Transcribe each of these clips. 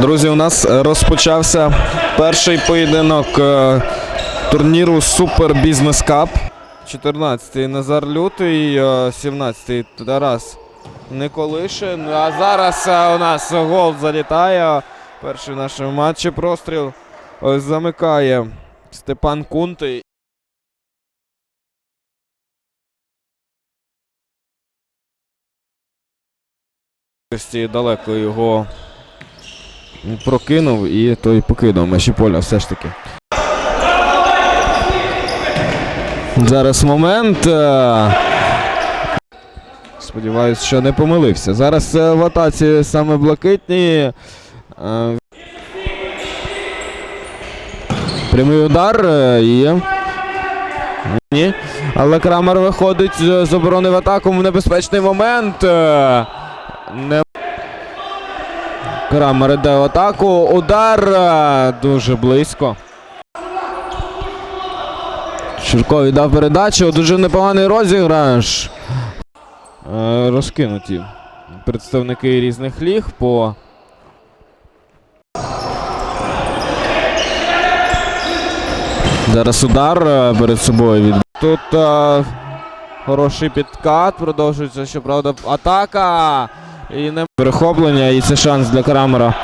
Друзі, у нас розпочався перший поєдинок е, турніру Супер Бізнес Кап. 14-й Назар Лютий, е, 17-й Тарас Николишин. А зараз е, у нас гол залітає. Перший в нашому матчі простріл е, замикає Степан Кунти. Далеко його прокинув і той покинув межі поля все ж таки. Зараз момент. е, Сподіваюсь, що не помилився. Зараз е, в атаці саме блакитні. Е, Прямий удар є. Ні. Але Крамер виходить з оборони в атаку в небезпечний момент. Не Крамер іде в атаку. Удар е, дуже близько. Ширко віддав передачу. Дуже непоганий розіграш. Е, Розкинуті представники різних ліг по. Зараз удар е, перед собою від. Тут е, хороший підкат. Продовжується, щоправда, атака. І не перехоплення, і це шанс для Крамера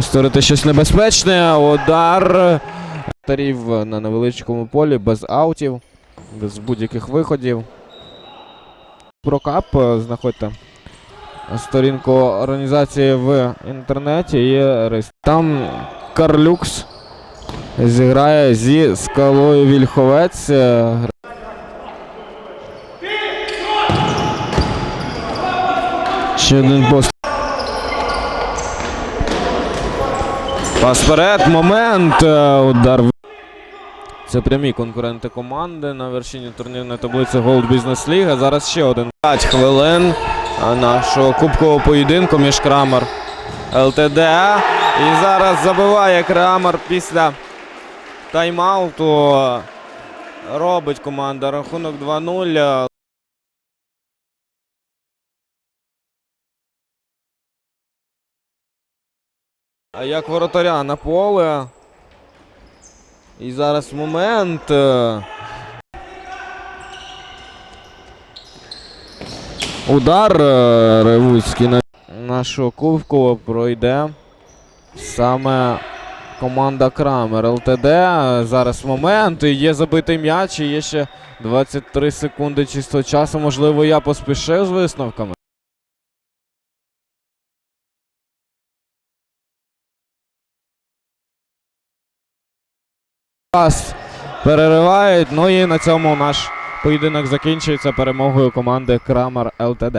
створити щось небезпечне. Удар тарів на невеличкому полі без аутів, без будь-яких виходів. Прокап знаходьте сторінку організації в інтернеті. Є рис. Там Карлюкс зіграє зі скалою Вільховець. Ще один пост. Пас вперед, момент. е, Удар. Це прямі конкуренти команди на вершині турнірної таблиці Gold Business League. Зараз ще один 5 хвилин е, нашого кубкового поєдинку між Крамер ЛТД. І зараз забиває Крамер після тайм-ауту. Робить команда рахунок 2-0. А як воротаря на поле. І зараз момент. е, Удар е, Ревуцький на нашого Кубкового пройде саме команда Крамер ЛТД. Зараз момент. Є забитий м'яч, і є ще 23 секунди чистого часу. Можливо, я поспішив з висновками. Пас переривають. Ну і на цьому наш поєдинок закінчується перемогою команди Крамар ЛТД.